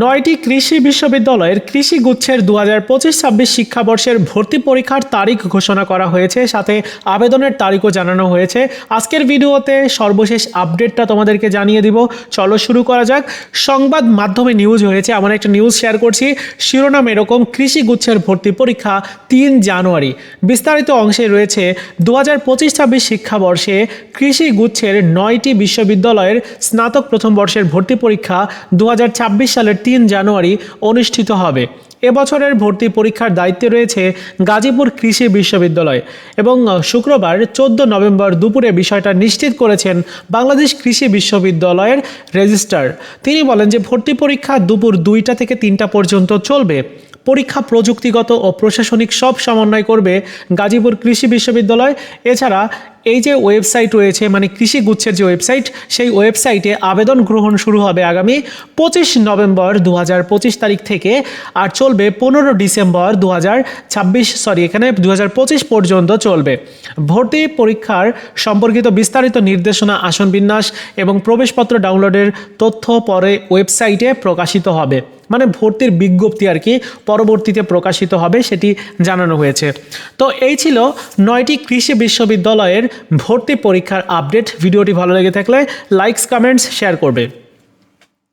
নয়টি কৃষি বিশ্ববিদ্যালয়ের কৃষি গুচ্ছের দু হাজার পঁচিশ ছাব্বিশ শিক্ষাবর্ষের ভর্তি পরীক্ষার তারিখ ঘোষণা করা হয়েছে। সাথে আবেদনের তারিখও জানানো হয়েছে। আজকের ভিডিওতে সর্বশেষ আপডেটটা তোমাদেরকে জানিয়ে দিব। চলো শুরু করা যাক। সংবাদ মাধ্যমে নিউজ হয়েছে। এমন একটা নিউজ শেয়ার করছি। শিরোনাম এরকম, কৃষি গুচ্ছের ভর্তি পরীক্ষা তিন জানুয়ারি। বিস্তারিত অংশে রয়েছে দু হাজার পঁচিশ ছাব্বিশ শিক্ষাবর্ষে কৃষি গুচ্ছের নয়টি বিশ্ববিদ্যালয়ের স্নাতক প্রথম বর্ষের ভর্তি পরীক্ষা দু হাজার ছাব্বিশ সালের তিন জানুয়ারি অনুষ্ঠিত হবে। এবছরের ভর্তি পরীক্ষার দায়িত্বে রয়েছে গাজীপুর কৃষি বিশ্ববিদ্যালয় এবং শুক্রবার চোদ্দ নভেম্বর দুপুরে বিষয়টা নিশ্চিত করেছেন বাংলাদেশ কৃষি বিশ্ববিদ্যালয়ের রেজিস্ট্রার। তিনি বলেন যে ভর্তি পরীক্ষা দুপুর দুইটা থেকে তিনটা পর্যন্ত চলবে। পরীক্ষা প্রযুক্তিগত ও প্রশাসনিক সব সমন্বয় করবে গাজীপুর কৃষি বিশ্ববিদ্যালয়। এছাড়া এই যে ওয়েবসাইট রয়েছে মানে কৃষি গুচ্ছের যে ওয়েবসাইট সেই ওয়েবসাইটে আবেদন গ্রহণ শুরু হবে আগামী পঁচিশ নভেম্বর দু হাজার পঁচিশ তারিখ থেকে আর চলবে পনেরো ডিসেম্বর দু হাজার ছাব্বিশ সরি এখানে দু হাজার পঁচিশ পর্যন্ত চলবে। ভর্তি পরীক্ষার সম্পর্কিত বিস্তারিত নির্দেশনা, আসন বিন্যাস এবং প্রবেশপত্র ডাউনলোডের তথ্য পরে ওয়েবসাইটে প্রকাশিত হবে। মানে ভর্তির বিজ্ঞপ্তি আর কি পরবর্তীতে প্রকাশিত হবে, সেটি জানানো হয়েছে। তো এই ছিল নয়টি কৃষি বিশ্ববিদ্যালয়ের ভর্তি পরীক্ষার আপডেট ভিডিওটি ভালো লেগে থাকলে লাইকস কমেন্টস শেয়ার করবে।